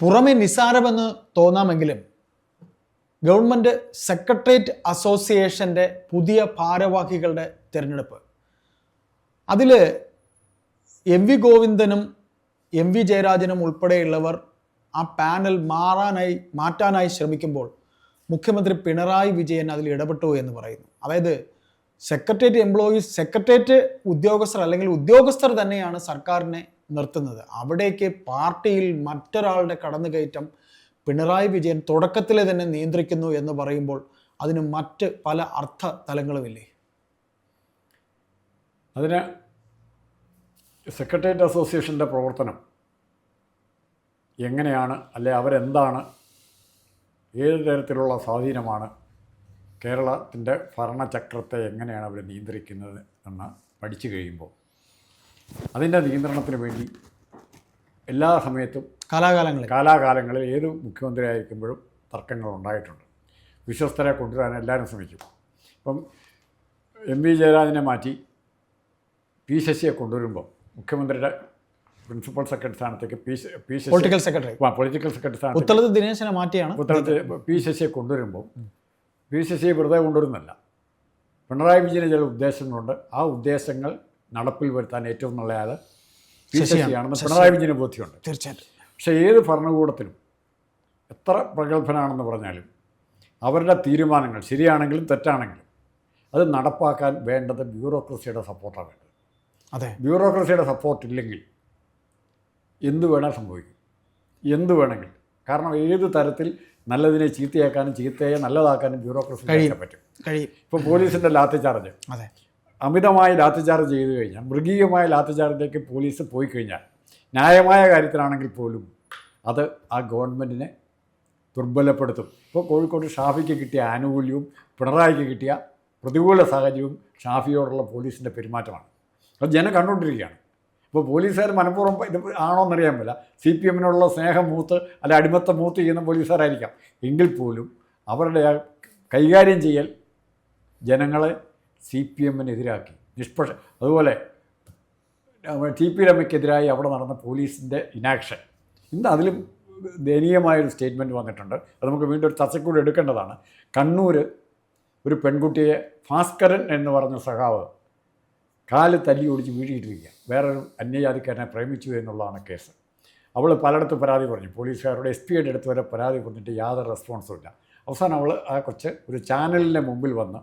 പുറമെ നിസാരമെന്ന് തോന്നാമെങ്കിലും government secretariat അസോസിയേഷന്റെ പുതിയ ഭാരവാഹികളുടെ തിരഞ്ഞെടുപ്പ്. അതിൽ എം വി ഗോവിന്ദനും എം വി ജയരാജനും ഉൾപ്പെടെയുള്ളവർ ആ പാനൽ മാറാനായി മാറ്റാനായി ശ്രമിക്കുമ്പോൾ മുഖ്യമന്ത്രി പിണറായി വിജയൻ അതിൽ ഇടപെട്ടു എന്ന് പറയുന്നു. അതായത് സെക്രട്ടേറിയറ്റ് എംപ്ലോയീസ് സെക്രട്ടേറിയറ്റ് ഉദ്യോഗസ്ഥർ അല്ലെങ്കിൽ ഉദ്യോഗസ്ഥർ തന്നെയാണ് സർക്കാരിനെ നിർത്തുന്നത്. അവിടേക്ക് പാർട്ടിയിൽ മറ്റൊരാളുടെ കടന്നുകയറ്റം പിണറായി വിജയൻ തുടക്കത്തിലെ തന്നെ നിയന്ത്രിക്കുന്നു എന്ന് പറയുമ്പോൾ അതിന് മറ്റ് പല അർത്ഥ തലങ്ങളുമില്ലേ അതിന് സെക്രട്ടേറിയറ്റ് അസോസിയേഷന്റെ പ്രവർത്തനം എങ്ങനെയാണ് അല്ലെ അവരെന്താണ് ഏത് തരത്തിലുള്ള സ്വാധീനമാണ് കേരളത്തിന്റെ ഭരണചക്രത്തെ എങ്ങനെയാണ് അവർ നിയന്ത്രിക്കുന്നത് എന്ന് പഠിച്ചു കഴിയുമ്പോൾ അതിന്റെ നിയന്ത്രണത്തിന് വേണ്ടി എല്ലാ സമയത്തും കാലാകാലങ്ങളിൽ. കാലാകാലങ്ങളിൽ ഏത് മുഖ്യമന്ത്രി ആയിരിക്കുമ്പോഴും തർക്കങ്ങൾ ഉണ്ടായിട്ടുണ്ട് വിശ്വസ്തരെ കൊണ്ടുവരാൻ എല്ലാവരും ശ്രമിക്കും. ഇപ്പം എം വി ജയരാജനെ മാറ്റി പി ശശിയെ കൊണ്ടുവരുമ്പോൾ മുഖ്യമന്ത്രിയുടെ പ്രിൻസിപ്പൽ സെക്രട്ടറി സ്ഥാനത്തേക്ക് P P Sasi political secretary political secretary സ്ഥാനത്തേക്ക് ഉത്തരത്ത് ദിനേശനെ മാറ്റിയാണ് ഉത്തരത്ത് പി ശശിയെ കൊണ്ടുവരുമ്പോൾ പി ശശിയെ വെറുതെ കൊണ്ടുവരുന്നല്ല പിണറായി വിജയന് ചില ഉദ്ദേശങ്ങളുണ്ട്. ആ ഉദ്ദേശങ്ങൾ നടപ്പിൽ വരുത്താൻ ഏറ്റവും നല്ല ആൾ പി ശശിയാണ്. ശശിയാണെന്ന് പിണറായി വിജയന് ബോധ്യമുണ്ട്. തീർച്ചയായിട്ടും. പക്ഷേ ഏത് ഭരണകൂടത്തിലും എത്ര പ്രഗത്ഭനാണെന്ന് പറഞ്ഞാലും അവരുടെ തീരുമാനങ്ങൾ ശരിയാണെങ്കിലും തെറ്റാണെങ്കിലും അത് നടപ്പാക്കാൻ വേണ്ടത് ബ്യൂറോക്രസിയുടെ സപ്പോർട്ടാണ് വേണ്ടത്. അതെ. ബ്യൂറോക്രസിയുടെ സപ്പോർട്ട് ഇല്ലെങ്കിൽ എന്ത് വേണേൽ സംഭവിക്കും. എന്ത് വേണമെങ്കിൽ. കാരണം ഏത് തരത്തിൽ നല്ലതിനെ ചീത്തയാക്കാനും ചീത്തയെ നല്ലതാക്കാനും ബ്യൂറോക്രസി കഴിയാൻ പറ്റും. കഴിയും. ഇപ്പോൾ പോലീസിന്റെ ലാത്തി ചാർജ്. അതെ. അമിതമായി ലാത്തിചാർജ് ചെയ്തു കഴിഞ്ഞാൽ മൃഗീയമായ ലാത്തിചാർജിലേക്ക് പോലീസ് പോയി കഴിഞ്ഞാൽ ന്യായമായ കാര്യത്തിലാണെങ്കിൽ പോലും അത് ആ ഗവൺമെന്റിനെ ദുർബലപ്പെടുത്തും. ഇപ്പോൾ കോഴിക്കോട് ഷാഫിക്ക് കിട്ടിയ ആനുകൂല്യവും പിണറായിക്ക് കിട്ടിയ പ്രതികൂല സാഹചര്യവും ഷാഫിയോടുള്ള പോലീസിന്റെ പെരുമാറ്റമാണ്. അത് ജനം കണ്ടുകൊണ്ടിരിക്കുകയാണ്. ഇപ്പോൾ പോലീസുകാർ മനഃപൂർവം ഇത് ആണോന്നറിയാൻ പറ്റില്ല സി പി എമ്മിനുള്ള സ്നേഹം മൂത്ത് അല്ല അടിമത്ത മൂത്ത് ചെയ്യുന്ന പോലീസുകാരായിരിക്കാം. എങ്കിൽ പോലും അവരുടെ കൈകാര്യം ചെയ്യൽ ജനങ്ങളെ സി പി എമ്മിനെതിരാക്കി. നിഷ്പക്ഷ അതുപോലെ ടി പി രമയ്ക്കെതിരായി അവിടെ നടന്ന പോലീസിന്റെ ഇനാക്ഷൻ. ഇന്ന് അതിലും ദയനീയമായൊരു സ്റ്റേറ്റ്മെന്റ് വന്നിട്ടുണ്ട്. അത് നമുക്ക് വീണ്ടും ഒരു ചർച്ചക്കൂടെ എടുക്കേണ്ടതാണ്. കണ്ണൂർ ഒരു പെൺകുട്ടിയെ ഭാസ്കരൻ എന്ന് പറഞ്ഞ സഖാവ് കാൽ തല്ലി ഒടിച്ച് വീഴിയിട്ടിരിക്കുക. വേറൊരു അന്യജാതിക്കാരനെ പ്രേമിച്ചു എന്നുള്ളതാണ് കേസ്. അവൾ പലയിടത്തും പരാതി പറഞ്ഞു. പോലീസുകാരുടെ എസ് പിയുടെ അടുത്ത് വരെ പരാതി പറഞ്ഞിട്ട് യാതൊരു റെസ്പോൺസും ഇല്ല. അവസാനം അവൾ ആ കൊച്ച് ഒരു ചാനലിന്റെ മുമ്പിൽ വന്ന്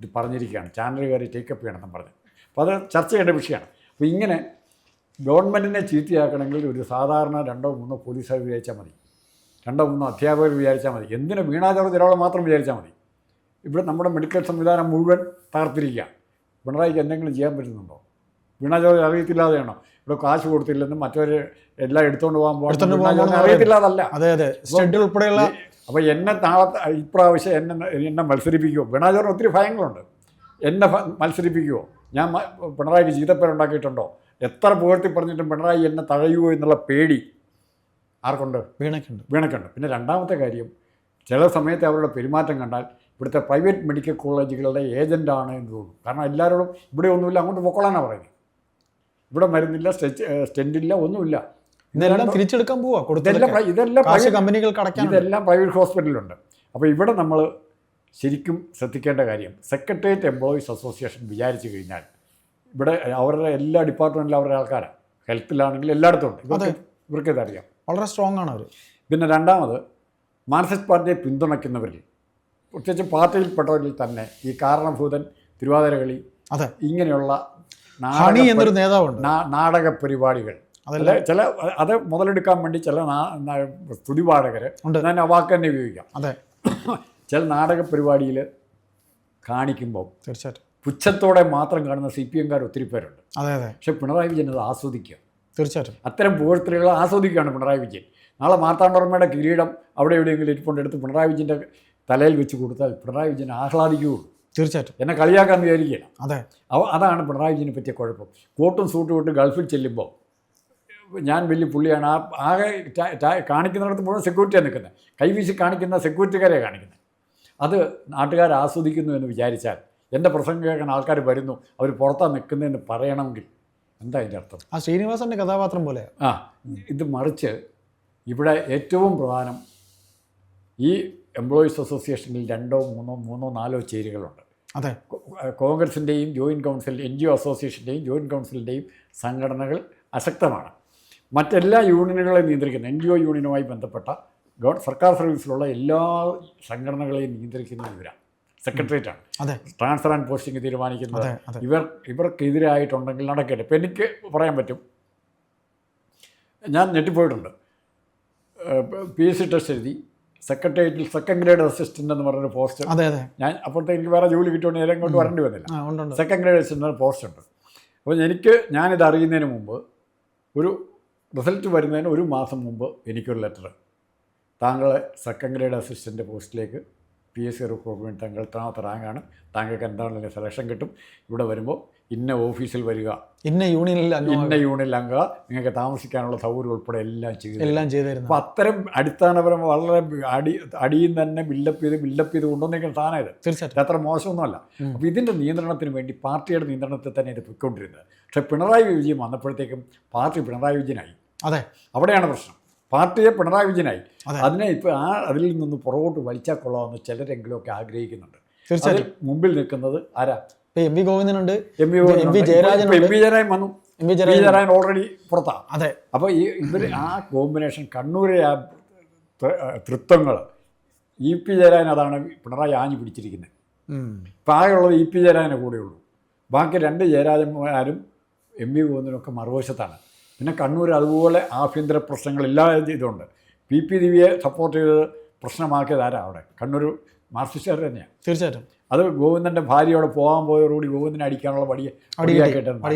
ഇത് പറഞ്ഞിരിക്കുകയാണ്. ചാനലുകാർ ടേക്കപ്പ് ചെയ്യണമെന്ന് പറഞ്ഞു. അപ്പോൾ അത് ചർച്ച ചെയ്യേണ്ട വിഷയമാണ്. അപ്പോൾ ഇങ്ങനെ ഗവൺമെന്റിനെ ചീത്തയാക്കണമെങ്കിൽ ഒരു സാധാരണ രണ്ടോ മൂന്നോ പോലീസുകാർ വിചാരിച്ചാൽ മതി. രണ്ടോ മൂന്നോ അധ്യാപകർ വിചാരിച്ചാൽ മതി. എന്തിനു വീണാചാർജ് ഒരാളെ മാത്രം വിചാരിച്ചാൽ മതി? ഇവിടെ നമ്മുടെ മെഡിക്കൽ സംവിധാനം മുഴുവൻ തകർത്തിരിക്കുക പിണറായിക്ക് എന്തെങ്കിലും ചെയ്യാൻ പറ്റുന്നുണ്ടോ? വീണാചാർജ് അറിയത്തില്ലാതെയാണോ? ഇവിടെ കാശ് കൊടുത്തില്ലെന്നും മറ്റവർ എല്ലാം എടുത്തുകൊണ്ട് പോകാൻ പോകാൻ അറിയത്തില്ലാതല്ല. അതെ അതെ. സ്റ്റഡ് ഉൾപ്പെടെയുള്ള അപ്പോൾ എന്നെ നാളത്തെ ഇപ്രാവശ്യം എന്നെ എന്നെ മത്സരിപ്പിക്കുമോ പിണറായി ഒത്തിരി ഭയങ്ങളുണ്ട്. എന്നെ മത്സരിപ്പിക്കുമോ ഞാൻ പിണറായിക്ക് ചീത്തപ്പേരുണ്ടാക്കിയിട്ടുണ്ടോ എത്ര പുകഴ്ത്തി പറഞ്ഞിട്ടും പിണറായി എന്നെ തഴയുമോ എന്നുള്ള പേടി ആർക്കുണ്ട്? വീണക്കുണ്ട് വീണക്കുണ്ട് പിന്നെ രണ്ടാമത്തെ കാര്യം ചില സമയത്ത് അവരുടെ പെരുമാറ്റം കണ്ടാൽ ഇവിടുത്തെ പ്രൈവറ്റ് മെഡിക്കൽ കോളേജുകളുടെ ഏജന്റാണ് എന്ന് തോന്നും. കാരണം എല്ലാവരോടും ഇവിടെ ഒന്നുമില്ല അങ്ങോട്ട് പൊക്കോളാനാണ് പറയുന്നത്. ഇവിടെ മരുന്നില്ല സ്റ്റെച്ച് സ്റ്റെൻഡില്ല ഒന്നുമില്ല. ഇതെല്ലാം തിരിച്ചെടുക്കാൻ പോവാ ഇതെല്ലാം ഇതെല്ലാം കാശ് private- കമ്പനികൾക്ക് അടയ്ക്കാൻ ഇതെല്ലാം പ്രൈവറ്റ് ഹോസ്പിറ്റലിലുണ്ട്. അപ്പോൾ ഇവിടെ നമ്മൾ ശരിക്കും ശ്രദ്ധിക്കേണ്ട കാര്യം സെക്രട്ടേറിയറ്റ് എംപ്ലോയീസ് അസോസിയേഷൻ വിചാരിച്ചു കഴിഞ്ഞാൽ ഇവിടെ അവരുടെ എല്ലാ ഡിപ്പാർട്ട്മെന്റിലും അവരുടെ ആൾക്കാരാണ് ഹെൽത്തിലാണെങ്കിൽ എല്ലായിടത്തും ഉണ്ട്. ഇവർക്ക് ഇവർക്ക് ഇതറിയാം വളരെ സ്ട്രോങ് ആണ് അവർ പിന്നെ രണ്ടാമത് മാർക്സിസ്റ്റ് പാർട്ടിയെ പിന്തുണയ്ക്കുന്നവരിൽ പ്രത്യേകിച്ച് പാർട്ടിയിൽപ്പെട്ടവരിൽ തന്നെ ഈ കാരണഭൂതൻ തിരുവാതിരകളി അതെ. ഇങ്ങനെയുള്ള നാടക നേതാവുണ്ട്. നാടക പരിപാടികൾ അതല്ല ചില അത് മുതലെടുക്കാൻ വേണ്ടി ചില സ്തുതിപാഠകർ. ഞാൻ ആ വാക്ക് തന്നെ ഉപയോഗിക്കാം. അതെ. ചില നാടക പരിപാടിയിൽ കാണിക്കുമ്പോൾ തീർച്ചയായിട്ടും. പുച്ഛത്തോടെ മാത്രം കാണുന്ന സി പി എംകാർ ഒത്തിരി പേരുണ്ട്. അതെ അതെ. പക്ഷെ പിണറായി വിജയൻ അത് ആസ്വദിക്കുക. തീർച്ചയായിട്ടും. അത്തരം പുകഴ്ത്തലുകൾ ആസ്വദിക്കുകയാണ് പിണറായി വിജയൻ. നാളെ മാർത്താണ്ഡവർമ്മയുടെ കിരീടം അവിടെ എവിടെയെങ്കിലും ഇരിപ്പുണ്ട് എടുത്ത് പിണറായി വിജയന്റെ തലയിൽ വെച്ച് കൊടുത്താൽ പിണറായി വിജയൻ ആഹ്ലാദിക്കുകയുള്ളൂ. തീർച്ചയായിട്ടും. എന്നെ കളിയാക്കാൻ വിചാരിക്കുകയാണ്. അതെ. അതാണ് പിണറായി വിജയനെ പറ്റിയ കുഴപ്പം. കോട്ടും സൂട്ടും ഇട്ട് ഗൾഫിൽ ചെല്ലുമ്പോൾ ഞാൻ വലിയ പുള്ളിയാണ്. ആ ആകെ കാണിക്കുന്നിടത്ത് മുഴുവൻ സെക്യൂരിറ്റിയാണ് നിൽക്കുന്നത്. കൈവീശി കാണിക്കുന്ന സെക്യൂരിറ്റിക്കാരെ കാണിക്കുന്നത്. അത് നാട്ടുകാർ ആസ്വദിക്കുന്നു എന്ന് വിചാരിച്ചാൽ എന്റെ പ്രസംഗം കേൾക്കാൻ ആൾക്കാർ വരുന്നു അവർ പുറത്താ നിൽക്കുന്നതെന്ന് പറയണമെങ്കിൽ എന്താ അതിന്റെ അർത്ഥം? ആ ശ്രീനിവാസന്റെ കഥാപാത്രം പോലെ. ആ ഇത് മറിച്ച് ഇവിടെ ഏറ്റവും പ്രധാനം ഈ എംപ്ലോയീസ് അസോസിയേഷനിൽ രണ്ടോ മൂന്നോ മൂന്നോ നാലോ ചേരികളുണ്ട്. അതെ. കോൺഗ്രസിന്റെയും joint council N G O അസോസിയേഷന്റെയും joint കൗൺസിലിന്റെയും സംഘടനകൾ അശക്തമാണ്. മറ്റെല്ലാ യൂണിയനുകളെ നിയന്ത്രിക്കുന്ന എൻ ജി ഒ യൂണിയനുമായി ബന്ധപ്പെട്ട ഗവൺ സർക്കാർ സർവീസിലുള്ള എല്ലാ സംഘടനകളെയും നിയന്ത്രിക്കുന്ന ഇവരാണ്. സെക്രട്ടേറിയറ്റാണ്. ട്രാൻസ്ഫർ ആൻഡ് പോസ്റ്റിംഗ് തീരുമാനിക്കുന്നത് ഇവർ ഇവർക്കെതിരായിട്ടുണ്ടെങ്കിൽ നടക്കട്ടെ ഇപ്പം എനിക്ക് പറയാൻ പറ്റും. ഞാൻ ഞെട്ടിപ്പോയിട്ടുണ്ട്. പി എസ് സി ടെസ്റ്റ് എഴുതി. സെക്രട്ടേറിയറ്റിൽ സെക്കൻഡ് ഗ്രേഡ് അസിസ്റ്റന്റ് എന്ന് പറഞ്ഞൊരു പോസ്റ്റ് ഞാൻ അപ്പോഴത്തെ എനിക്ക് വേറെ ജോലി കിട്ടുമെന്ന് നേരെ ഇങ്ങോട്ട് വരേണ്ടി വന്നില്ല. സെക്കൻഡ് ഗ്രേഡ് അസിസ്റ്റന്റ് പോസ്റ്റ് ഉണ്ട്. അപ്പോൾ എനിക്ക് ഞാനിത് അറിയുന്നതിന് മുമ്പ് ഒരു റിസൾട്ട് വരുന്നതിന് ഒരു മാസം മുമ്പ് എനിക്കൊരു ലെറ്റർ താങ്കളെ സെക്കൻഡ് ഗ്രേഡ് അസിസ്റ്റന്റ് പോസ്റ്റിലേക്ക് പി എസ് സി റിക്രൂട്ട്മെന്റ് താങ്കൾ താമത്തെ റാങ്കാണ് താങ്കൾക്ക് എന്താണെങ്കിലും സെലക്ഷൻ കിട്ടും. ഇവിടെ വരുമ്പോൾ ഇന്ന ഓഫീസിൽ വരിക. ഇന്ന യൂണിയനിൽ ഇന്ന യൂണിയനിൽ അംഗ നിങ്ങൾക്ക് താമസിക്കാനുള്ള സൗകര്യം ഉൾപ്പെടെ എല്ലാം ചെയ്തു എല്ലാം ചെയ്തിരുന്നു അപ്പോൾ അത്തരം അടിസ്ഥാനപരം വളരെ അടി അടിയും തന്നെ ബിൽഡപ്പ് ചെയ്ത് ബിൽഡപ്പ് ചെയ്ത് കൊണ്ടുവന്നിരിക്കുന്ന സാധനം ഇത് തീർച്ചയായിട്ടും. അത്ര മോശമൊന്നുമല്ല. അപ്പോൾ ഇതിന്റെ നിയന്ത്രണത്തിന് വേണ്ടി പാർട്ടിയുടെ നിയന്ത്രണത്തിൽ തന്നെ ഇത് പൊയ്ക്കൊണ്ടിരുന്നത്. പക്ഷേ പിണറായി വിജയൻ വന്നപ്പോഴത്തേക്കും പാർട്ടി പിണറായി വിജയനായി. അതെ. അവിടെയാണ് പ്രശ്നം. പാർട്ടിയെ പിണറായി വിജയനായി. അതിനെ ഇപ്പോൾ ആ അതിൽ നിന്ന് പുറകോട്ട് വലിച്ചാൽ കൊള്ളാമെന്ന് ചിലരെങ്കിലുമൊക്കെ ആഗ്രഹിക്കുന്നുണ്ട്. തീർച്ചയായും മുമ്പിൽ നിൽക്കുന്നത് ആരാ? ഇപ്പം M V ഗോവിന്ദനുണ്ട്. M V M V Jayarajan M V Jayarajan വന്നു. എം വി ജയരാജൻ ഓൾറെഡി പുറത്താണ് അതെ. അപ്പോൾ ഈ ഇവർ ആ കോമ്പിനേഷൻ കണ്ണൂരെ ആ തൃത്വങ്ങൾ ഇ പി ജയരാജൻ അതാണ് പിണറായി ആഞ്ഞു പിടിച്ചിരിക്കുന്നത്. ഇപ്പം ആകെയുള്ളത് ഇ പി ജയരാജനെ കൂടെയുള്ളൂ. ബാക്കി രണ്ട് ജയരാജന്മാരും എം വി ഗോവിന്ദനൊക്കെ മറുവശത്താണ്. പിന്നെ കണ്ണൂർ അതുപോലെ ആഭ്യന്തര പ്രശ്നങ്ങൾ എല്ലാ ഇതുണ്ട്. പി. പി. ദിവ്യയെ സപ്പോർട്ട് ചെയ്ത് പ്രശ്നമാക്കിയത് ആരാ അവിടെ? കണ്ണൂർ മാർക്സിസ്റ്റുകാർ തന്നെയാണ് തീർച്ചയായിട്ടും. അത് ഗോവിന്ദന്റെ ഭാര്യയോടെ പോകാൻ പോയതോടുകൂടി ഗോവിന്ദനെ അടിക്കാനുള്ള പടിയെ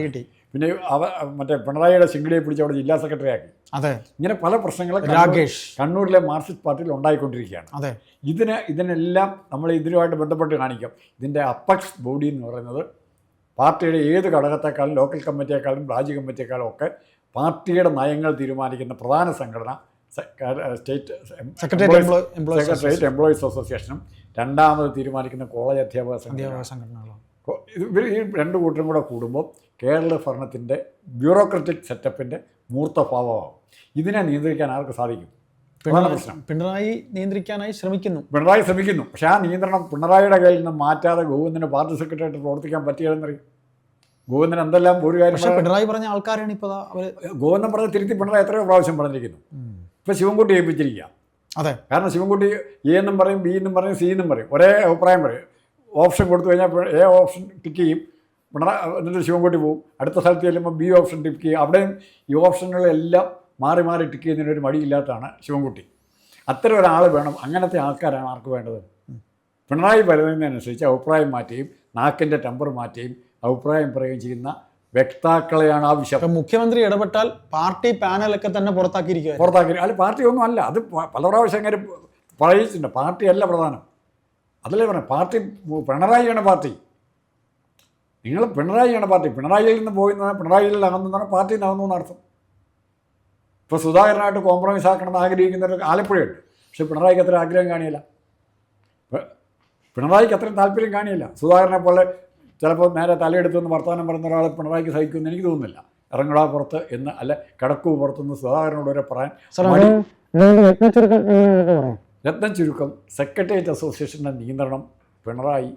കിട്ടി പിന്നെ അവ മറ്റേ പിണറായിയുടെ സിംഗിളിയെ പിടിച്ച് അവിടെ ജില്ലാ സെക്രട്ടറി ആക്കി. അതെ. ഇങ്ങനെ പല പ്രശ്നങ്ങളും രാകേഷ്. കണ്ണൂരിലെ മാർക്സിസ്റ്റ് പാർട്ടിയിൽ ഉണ്ടായിക്കൊണ്ടിരിക്കുകയാണ്. അതെ. ഇതിന് ഇതിനെല്ലാം നമ്മൾ ഇതിനുമായിട്ട് ബന്ധപ്പെട്ട് കാണിക്കാം. ഇതിന്റെ അപ്പക്സ് ബോഡി എന്ന് പറയുന്നത് പാർട്ടിയുടെ ഏത് ഘടകത്തെക്കാളും ലോക്കൽ കമ്മിറ്റിയേക്കാളും രാജ്യ കമ്മിറ്റിയെക്കാളും ഒക്കെ പാർട്ടിയുടെ നയങ്ങൾ തീരുമാനിക്കുന്ന പ്രധാന സംഘടന സ്റ്റേറ്റ് സെക്രട്ടേറിയറ്റ് എംപ്ലോയ് എംപ്ലോയീസ് അസോസിയേഷനും രണ്ടാമത് തീരുമാനിക്കുന്ന കോളേജ് അധ്യാപക സംഘടന. അധ്യാപക സംഘടനകളാണ് കൊ- ഇത് ഇവർ ഈ രണ്ട് കൂട്ടരും കൂടെ കൂടുമ്പോൾ കേരള ഭരണത്തിന്റെ ബ്യൂറോക്രറ്റിക് സെറ്റപ്പിന്റെ മൂർത്തഭാവമാവും ഇതിനെ നിയന്ത്രിക്കാൻ ആർക്ക് സാധിക്കും? പ്രശ്നം. പിണറായി നിയന്ത്രിക്കാനായി ശ്രമിക്കുന്നു. പിണറായി ശ്രമിക്കുന്നു. പക്ഷേ ആ നിയന്ത്രണം പിണറായിയുടെ കയ്യിൽ നിന്ന് മാറ്റാതെ ഗോവിന്ദന് പാർട്ടി സെക്രട്ടറിയായിട്ട് പ്രവർത്തിക്കാൻ പറ്റിയതെന്നറിയും? ഗോവിന്ദൻ എന്തെല്ലാം ഒരു കാര്യം പക്ഷെ പിണറായി പറഞ്ഞ ആൾക്കാരാണ് ഇപ്പോൾ അവർ ഗോവിന്ദൻ പറഞ്ഞ തിരുത്തി പിണറായി എത്രയോ പ്രാവശ്യം പറഞ്ഞിരിക്കുന്നു. ഇപ്പോൾ ശിവൻകുട്ടി ഏൽപ്പിച്ചിരിക്കുക. അതെ. കാരണം ശിവൻകുട്ടി എ എന്നും പറയും ബി എന്നും പറയും സി എന്നും പറയും. ഒരേ അഭിപ്രായം പറയും. ഓപ്ഷൻ കൊടുത്തു കഴിഞ്ഞാൽ എ ഓപ്ഷൻ ടിക്ക് ചെയ്യും. പിണറായി എന്നിട്ട് ശിവൻകുട്ടി പോകും അടുത്ത സ്ഥലത്ത് ചെല്ലുമ്പോൾ ബി ഓപ്ഷൻ ടിക്ക് ചെയ്യും. അവിടെയും ഈ ഓപ്ഷനുകളെല്ലാം മാറി മാറി ടിക്ക് ചെയ്യുന്നതിനൊരു മടിയില്ലാത്തതാണ് ശിവൻകുട്ടി. അത്തരം ഒരാൾ വേണം. അങ്ങനത്തെ ആൾക്കാരാണ് ആർക്ക് വേണ്ടത്? പിണറായി വരുന്നതിനനുസരിച്ച് അഭിപ്രായം മാറ്റുകയും നാക്കിന്റെ ടെമ്പർ മാറ്റുകയും അഭിപ്രായം പറയുകയും ചെയ്യുന്ന വ്യക്താക്കളെയാണ് ആവശ്യം മുഖ്യമന്ത്രി ഇടപെട്ടാൽ പാർട്ടി പാനലൊക്കെ തന്നെ പുറത്താക്കിയിരിക്കുക പുറത്താക്കി. അല്ല പാർട്ടി ഒന്നും അല്ല. അത് പല പ്രാവശ്യം കാര്യം പറയിച്ചിട്ടുണ്ട്. പാർട്ടിയല്ല പ്രധാനം. അതല്ലേ പറഞ്ഞു പാർട്ടി പിണറായിയാണ് പാർട്ടി. നിങ്ങൾ പിണറായിയാണ് പാർട്ടി. പിണറായിയിൽ നിന്ന് പോയി പിണറായിയിൽ അകന്നതാണ് പാർട്ടിയിൽ നിന്ന് അകന്നു എന്നർത്ഥം ഇപ്പോൾ സുധാകരനായിട്ട് കോംപ്രമൈസ് ആക്കണമെന്ന് ആഗ്രഹിക്കുന്നവർ ആലപ്പുഴയുണ്ട്. പക്ഷെ പിണറായിക്ക് അത്ര ആഗ്രഹം കാണിയില്ല. പിണറായിക്ക് അത്രയും താല്പര്യം കാണിയില്ല. സുധാകരനെ പോലെ ചിലപ്പോൾ നേരെ തലയെടുത്തുനിന്ന് വർത്തമാനം പറയുന്ന ഒരാളെ പിണറായിക്ക് സഹിക്കുമെന്ന് എനിക്ക് തോന്നുന്നില്ല. ഇറങ്ങടാ പുറത്ത് എന്ന് അല്ല കിടക്കു പുറത്തുനിന്ന് സുധാകരനോട് വരെ പറയാൻ രത്നം ചുരുക്കം സെക്രട്ടേറിയറ്റ് അസോസിയേഷന്റെ നിയന്ത്രണം പിണറായി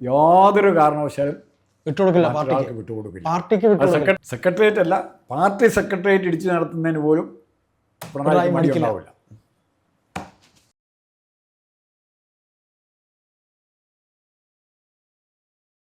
യാതൊരു കാരണവശാലും വിട്ടുകൊടുക്കില്ല പാർട്ടിക്ക്. വിട്ടുകൊടുക്കില്ല. പാർട്ടിക്ക് സെക്രട്ടേറിയറ്റ് അല്ല പാർട്ടി സെക്രട്ടേറിയറ്റ് ഇടിച്ചു നടത്തുന്നതിന് പോലും പിണറായി മടിക്കില്ല.